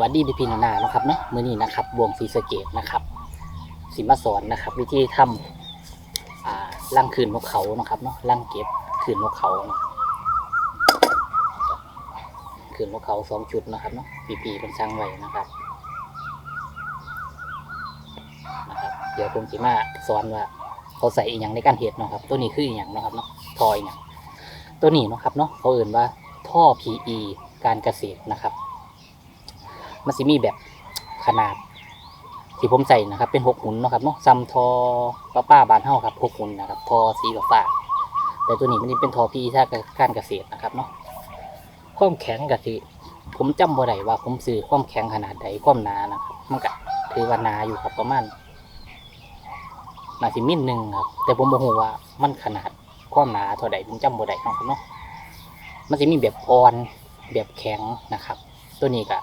วัสดีพี่พี่นานาเนาะครับเนาะมือนี้นะครับวงศรีสะเกดนะครับสิมาสอนนะครับ วิธีทำอ่าล่างคืนนกเขานะครับเนาะล่างเก็บคืนนกเขาเนาะคืนนกเขาสองชุดนะครับเนาะพี่พี่เป็นช่างไว้นะครับนะครับ เดี๋ยวผมสิมาสอนว่าเขาใส่อีหยังในการเห็ดเนาะครับ ตัวนี้คืออีหยังเนาะครับเนาะทออีหยังตัวนี้เนาะครับเนาะเขาเอ่นว่าท่อ PE การเกษตรนะครับ มันสิมีแบบขนาดที่ผมใส่นะครับ เป็นหกหุ่นนะครับเนาะซัมทอป้าป้าบานเฮาครับหกหุ่นนะครับ ทอสีฟ้าแต่ตัวนี้มันจะเป็นทอ PE ถ้าการเกษตรนะครับเนาะความแข็งกับที่ผมจำบ่ได้ว่าผมซื้อความแข็งขนาดใดความหนานะครับมันก็ถือว่าหนาอยู่ครับประมาณนาสิมิลหนึ่งครับ แต่ผมบอกว่ามันขนาดความหนาเท่าใดผมจำบ่ได้เนาะครับเนาะมันจะมีแบบอ่อนแบบแข็งนะครับ ตัวนี้ก็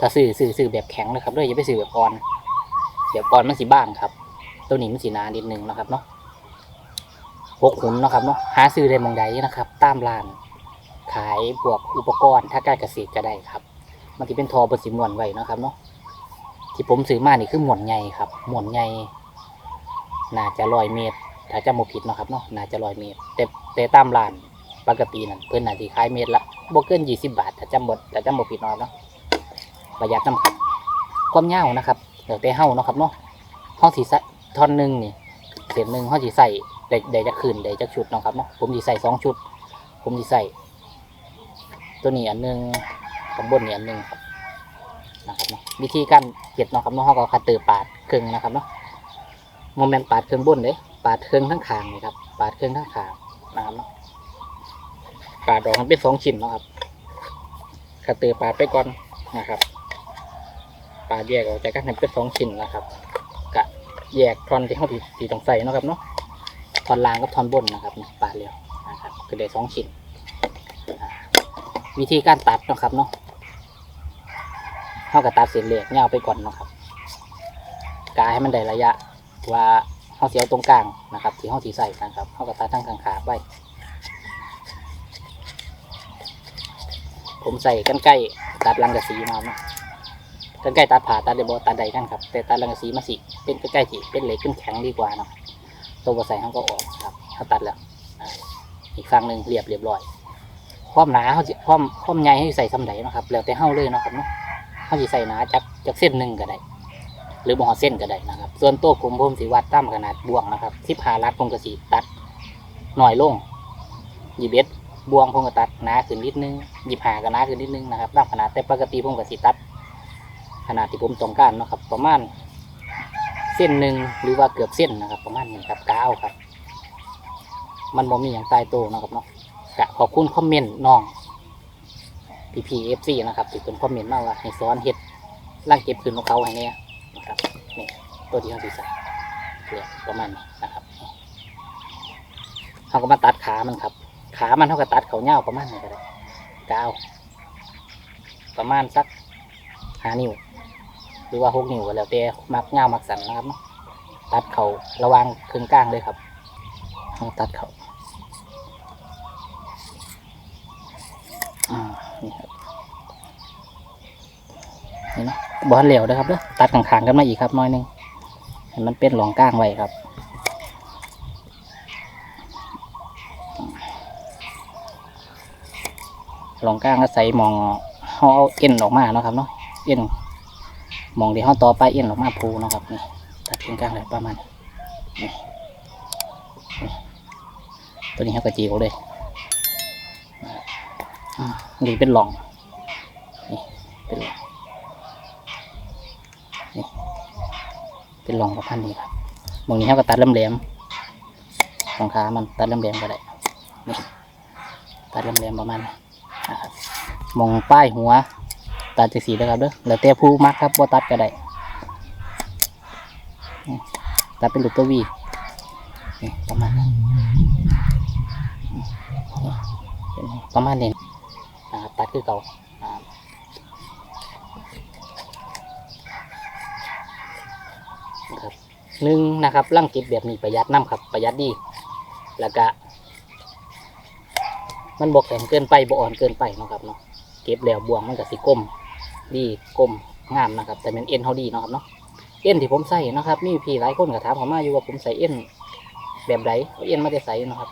ถ้าซื้อซื้อซื้อแบบแข็งนะครับด้วยอย่าไปซื้อแบบอ่อน แบบอ่อนมันสิบ้างครับ ตัวนี้มันสีนานิดนึงนะครับเนาะหกหุ่นเนาะครับเนาะหาซื้อได้มองใดนะครับ ตามร้าน ขายพวกอุปกรณ์ถ้าการเกษตรก็ได้ครับ มันจะเป็นทอบนสีมวนไว้เนาะครับเนาะที่ผมซื้อมานี่คือหมวนใหญ่ครับ หมวนใหญ่น่าจะร้อยเมตร ถ้าจำบ่ผิดเนาะครับเนาะน่าจะร้อยเมตร แต่แต่ตามร้านปกตินั่นเพิ่นน่าสิขายเมตรละบ่เกินยี่สิบบาทถ้าจำบ่ถ้าจำบ่ผิดนาะครับเนาะ ประหยัดน้ำครับความยาวนะครับเดี๋ยวแต่เฮาเนาะครับเนาะเฮาสิใสท่อนหนึ่งนี่เศษหนึ่งเฮาสิใส่ได้ได้จักคืนได้จักชุดเนาะครับเนาะผมสิใส่สองชุด ผมสิใส่ตัวนี้อันหนึ่งข้างบนนี่อันหนึ่งครับนะครับเนาะวิธีการเก็บเนาะครับเนาะเฮาก็คัตเตอร์ปาดครึ่งนะครับเนาะโมเมนต์ปาดเครื่องบนเลยปาดเครื่องทั้งขางนี่ครับปาดเครื่องทั้งขางนะครับเนาะปาดออกมันเป็นสองชิ้นเนาะครับกระตือปาดไปก่อนนะครับ ปาดแยกออกจากกันให้เป็นสองชิ้นนะครับกะแยกท่อนที่เขาตีต้องใส่นะครับเนาะท่อนล่างกับท่อนบนนะครับนี่ปาดเรียวนะครับก็ได้สองชิ้นวิธีการตัดนะครับเนาะเขาก็ตัดเส้นเหล็กเงาไปก่อนนะครับกาให้มันได้ระยะว่าเขาเสียวตรงกลางนะครับ ที่เขาสีใส่นะครับเขาก็ตัดทั้งข้างขาไปผมใส่กันไก่ตัดรังกะสีมาเนาะ กันไก่ตัดผ่าตัดเดบตัดใดนั่นครับ แต่ตัดรังกะสีมาสิเป็นใกันไก่ที่เป็นเหล็กขึ้นแข็งดีกว่าเนาะตัวบใส่เขาก็ออกครับเขาตัดแล้วอีกฝั่งหนึ่งเรียบเรียบร้อยความหนาเขาจะความความใหญ่ให้ใส่สำไหนนะครับ แล้วแต่เขาเลยเนาะครับเนาะเขาจะใส่หนาจากจากเส้นหนึ่งก็ได้หรือบอเส้นก็ได้นะครับ ส่วนตัวผมผมสีวัดตามขนาดบ่วงนะครับที่พารัดผมก็สีตัดหน่อยลงยีเบ็ดบ่วงผมก็ตัดหนาขึ้นนิดนึงหยิบหาก็หนาขึ้นนิดนึงนะครับตามขนาดแต่ปกติผมก็สีตัด ขนาดที่ผมต้องการเนาะครับ ประมาณเส้นหนึ่งหรือว่าเกือบเส้นนะครับ ประมาณนี้ครับกาวครับ มันบ่มีอย่างตายตัวนะครับเนาะกะขอบคุณคอมเมนต์น้องพีพีเอฟซีนะครับที่เป็นคอมเมนต์มาว่าให้สอนเห็ดร่างเก็บคืนของเขาให้เนี่ยนะครับนี่ตัวที่เขาสีใส่เกลือประมาณนี้นะครับเขาก็มาตัดขามันครับ ขามันเท่ากับตัดเขาเง่าประมาณนี้ก็ได้เก้าวประมาณสักห้านิ้ว หรือว่าหกนิ้วก็แล้วแต่มักเง่ามักสันนะครับตัดเขาระวังครึ่งกลางเลยครับตัดเขาอืมนี่ครับนี่นะบอลเหลวนะครับเด้อตัดข้างๆกันมาอีกครับน้อยหนึงให้มันเป็นหลองก้างไว้ครับหลองก้างก็ใส่มองเขาเอาเอ็นออกมาเนาะครับเนาะเอ็น มองที่เขาต่อไปเอ็นออกมาพูนะครับนี่ตัดเป็นกลางเลยประมาณนี้นี่นี่ตัวนี้เขากระจีเขาเลยนี่เป็นหลองนี่เป็นหลองเป็นรองประพันนี้ครับบางนี้เขาก็ตัดลำแหลมรองขามันตัดลำแหลมก็ได้นี่ตัดลำแหลมประมาณนี้นะครับมองป้ายหัว ตัดจากสีนะครับเด้อแล้วแต่ผู้มักครับว่าตัดก็ได้ตัดเป็นลูกตัววีประมาณนั้นประมาณนี้ตัดคือเก่าครับหนึ่งนะครับร่างเก็บแบบนี้ประหยัดน้ำครับประหยัดดีแล้วก็มันบกแข็งเกินไปบกอ่อนเกินไปนะครับเนาะเก็บแล้วบวงมันก็สิก้ม ดีกลมงามนะครับ แต่เป็นเอ็นเขาดีเนาะครับเนาะเอ็นที่ผมใส่นะครับมีพี่หลายคนก็ถามผมมาอยู่ว่าผมใส่เอ็นแบบไหนเอ็นมาได้ใส่นะครับ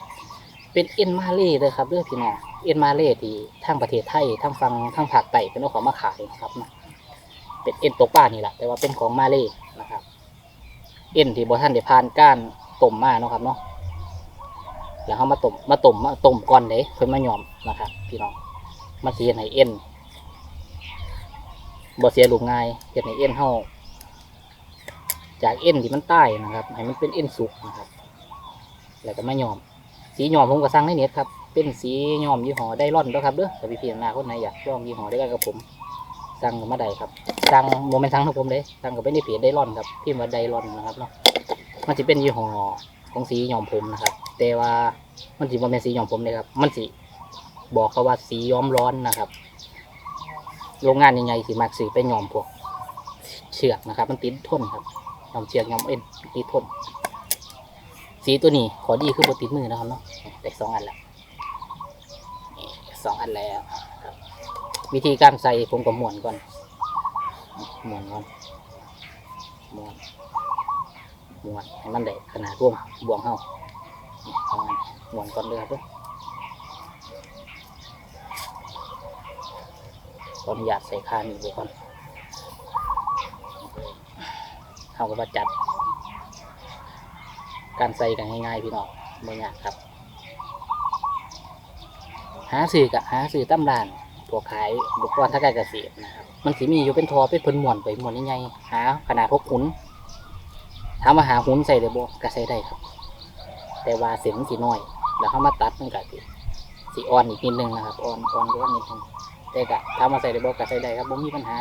เป็นเอ็นมาเล่เลยครับเรื่องพี่น้องเอ็นมาเล่ที่ทางประเทศไทยทางฟังทางภาคใต้เป็นเอาของมาขายนะครับเนะเป็นเอ็นตกปลานี่แหละแต่ว่าเป็นของมาเล่นะครับ เอ็นที่บอท่านได้ผ่านก้านต้มมาเนาะครับเนาะแล้วเขามาต้มมาต้มมาต้มก่อนเลยเพิ่นมาหยอมนะครับ พี่น้องมาเสียให้เอ็น บ่เสียลูกง่ายเฮ็ดให้เอ็นเฮาจากเอ็นที่มันใต้นะครับให้มันเป็นเอ็นสุกนะครับ แล้วก็มาหยอม สีหยอมผมก็สั่งในเน็ตครับ เป็นสีหยอมยี่ห้อไดรอนด้วยครับเด้อแต่พี่พี่นาคนไหนอยากลองยี่ห้อได้กันกับผมสั่งมาได้ครับสั่งโมเมนต์สั่งของผมเลยสั่งกับไปในเพจไดรอนครับพิมาไดรอนนะครับเนาะมันจะเป็นยี่ห้อของสีหยอมผมนะครับ แต่ว่ามันสีโมเมนต์สีหยอมผมเลยครับ มันสีบอกเขาว่าสีย้อมร้อนนะครับ โรงงานใหญ่ๆสีมักสีไปยอมพวกเชือกนะครับ มันติดทนครับยอมเชือกยอมเอ็นติดทน สีตัวนี้ขอดีคือบติดมือนะครับเนาะได้สองอันแล้วสองอันแล้ววิธีการใส่ผมก็ม้วนก่อนม้วนก่อนม้วนม้วนให้มันได้ขนาดร่วมบวงเฮานี่าณม้วนก่อนเลยครับเด้ อขออนุญาตใส่คานี่ไปก่อนเฮาก็มาจัดการใส่กันง่ายๆพี่น้องไม่ยากครับ หาซื้อกับหาซื้อตำร้านพวกขายอุปกรณ์ทางการเกษตรนะครับมันสิมีอยู่เป็นทอเป็นเพิ่นมวนไปมวนใหญ่ๆหาขนาดหกหุนถามว่าหาหุนใส่ได้บ่ก็ใส่ได้ครับ แต่ว่าเส้นมันสิน้อย แล้วเขามาตัดมันก็สิสิอ่อนอีกนิดนึงนะครับอ่อนอ่อนกว่านิดนึง แต่ก็ถามาใส่ได้บ่ก็ใส่ได้ครับบ่มีปัญหา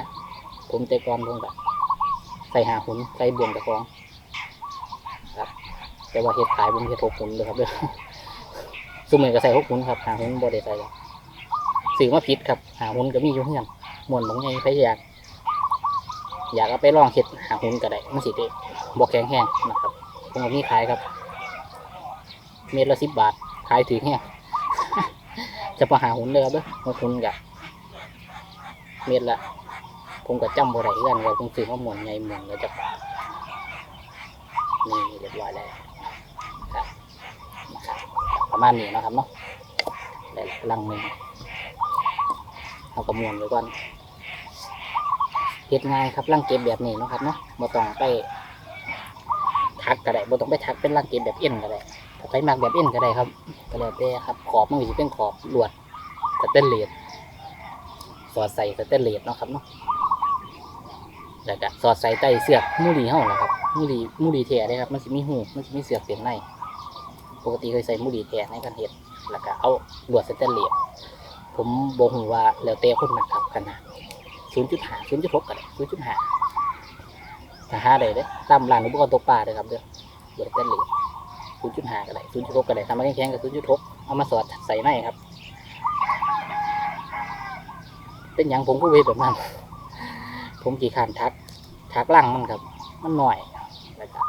ผมแต่ก่อนผมก็ใส่หาหุนใส่บ่วงตะกรองแต่ว่าเห็ดขายผมเห็ดหกหุนเลยครับเด้อซุ่มเหมือนก็ใส่หกหุนครับหาหุนบ่ได้ใส่ครับสื่อมาผิดครับ หาหุนก็มีอยู่เฮือนมวนบางไงไปอยากอยากเอาไปลองเห็ดหาหุนก็ได้มันสิได้บ่แข็งแห้งนะครับผมก็มีขายครับ เม็ดละสิบบาทขายถือแห้งจะมาหาหุนเลยครับเด้อหกหุนกับ เม็ดละ ผมก็จำบ่ได้กันว่าผมซื้อมาหมวนไงหมวนแล้วจะนี่เรียบร้อยแล้วครับนะครับประมาณนี้นะครับเนาะได้ลังหนึ่งเอากระมวลไว้ก่อนเฮ็ดง่ายครับลังเก็บแบบนี้นะครับเนาะบ่ต้องไปทักก็ได้บ่ต้องไปทักเป็นลังเก็บแบบเอ็นก็ได้ถ้าใครมักแบบเอ็นก็ได้ครับก็แล้วแต่ครับขอบมันก็สิเป็นขอบลวดสเตนเลส สอดใส่สเตนเลสเนาะครับเนาะแล้วก็สอดใส่ใต้เสือกมูดีเฮาแหละครับมูดีมูดีแท้เลยครับ มันสิมีหูมันสิมีเสือกเสียงในปกติเคยใส่มูดีแท้ในการเฮ็ดแล้วก็เอาลวดสแตนเลสผมบอกหูว่าแล้วแต่คนมักครับขนาด0.5 0.6ก็ได้0.5ถ้าหาได้เด้ตามร้านอุปกรณ์ตกปลาเด้อครับเด้อลวดสแตนเลส0.5ก็ได้0.6ก็ได้ทำมาแข็งๆกับ0.6เอามาสอดใส่ในครับ เป็นหยังผมก็เวทแบบนั้นผมกี่ขันทักทักล่างมันครับ มันหน่อยแล้วก็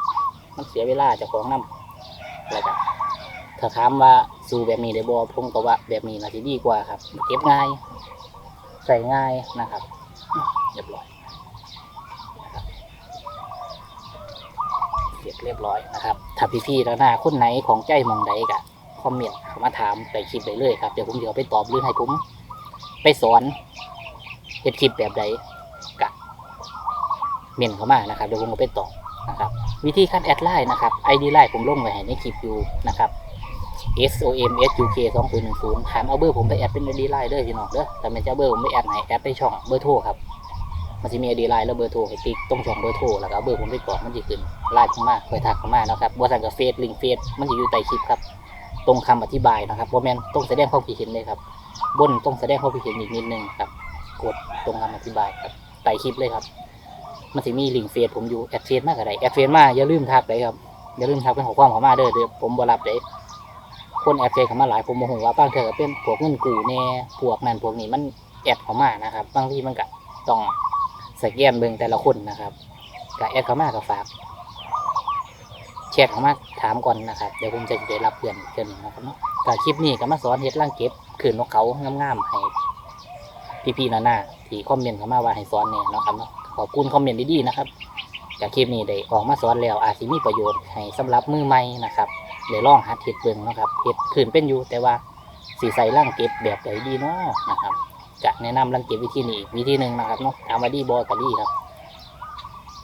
มันเสียเวลาจะของน้ำแล้วก็ถ้าถามว่าสู่แบบนี้ได้บ่ผมก็ว่าแบบนี้น่าจะดีกว่าครับ เก็บง่าย ใส่ง่ายนะครับเรียบร้อยเสร็จเรียบร้อยนะครับถ้าพี่ๆแล้วหน้าคนไหนของใจมองใดกะคอมเมนต์เข้ามาถามไปคลิปไปเลยครับเดี๋ยวผมจะเอาไปตอบหรือให้ผมไปสอน เฮ็ดคลิปแบบใดเมนเข้ามานะครับเดี๋ยวผมเอาไปตอบนะครับ วิธีการแอดไลน์นะครับ ID ไลน์ผมลงไว้ให้ในคลิปอยู่นะครับ S O M S U K 2 0 1 0ถามเอาเบอร์ผมไปแอดเป็น ID ไลน์เด้อพี่น้องเด้อแต่ไม่ใช่เบอร์ผมไปแอดไหนแอดไปช่องเบอร์โทรครับมันจะมี ID ไลน์แล้วเบอร์โทรให้ติ๊กตรงช่องเบอร์โทรแล้วก็เบอร์ผมไปกดมันจะขึ้นไลน์เข้ามาคอยทักเข้ามานะครับบริษัทกับเฟซลิงเฟซมันจะอยู่ใต้คลิปครับตรงคำอธิบายนะครับโมเมนต้องแสดงความคิดเห็นเลยครับบนต้องแสดงความคิดเห็นอีกนิดนึงครับ กดตรงคำอธิบายครับใต้คลิปเลยครับ มันจะมีลิงเฟซผมอยู่แอดเฟซมากอะไรแอดเฟซมาอย่าลืมทักเลยครับอย่าลืมทักเป็นข้อความเข้ามาเด้อเดี๋ยวผมบรับเลยคนแอดเฟซเข้ามาหลายผมโมโหว่าบางเถอเป็นพวกเงินกูแน่พวกนั่นพวกนี้มันแอดเข้ามานะครับบางทีมันก็ต้องสแกนเบิ่งแต่ละคนนะครับก็แอดเข้ามาก็ฝากแชทเข้ามาถามก่อนนะครับเดี๋ยวผมจะได้รับเพื่อนเพื่อนนะครับเนาะก็คลิปนี้ก็มาสอนเฮ็ดร่างเก็บขืนนกเขางามๆให้ พี่ๆนานาที่คอมเมนต์เข้ามาว่าให้สอนเนี่ยนะครับเนาะขอบคุณคอมเมนต์ดีๆนะครับจากคลิปนี้ได้ออกมาสอนแล้วอาจสิมีประโยชน์ให้สำหรับมือใหม่นะครับได้ลองหัดเฮ็ดเบิ่งนะครับเฮ็ดขืนเป็นอยู่แต่ว่าสีใส่ร่างเก็บแบบใดดีเนาะนะครับจะแนะนำร่างเก็บวิธีนี้อีกวิธีหนึ่งนะครับเนาะถามาดีบ่ก็ดีครับ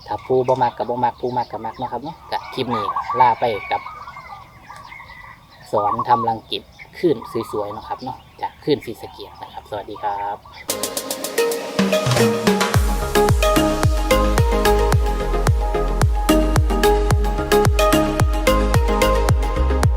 ถ้าผู้บ่มักกับบ่มักผู้มักกับมักนะครับเนาะกะคลิปนี้ลาไปกับสอนทำรังเก็บขึ้นสวยๆนะครับเนาะจากขึ้นสีสะเกียดนะครับ สวัสดีครับ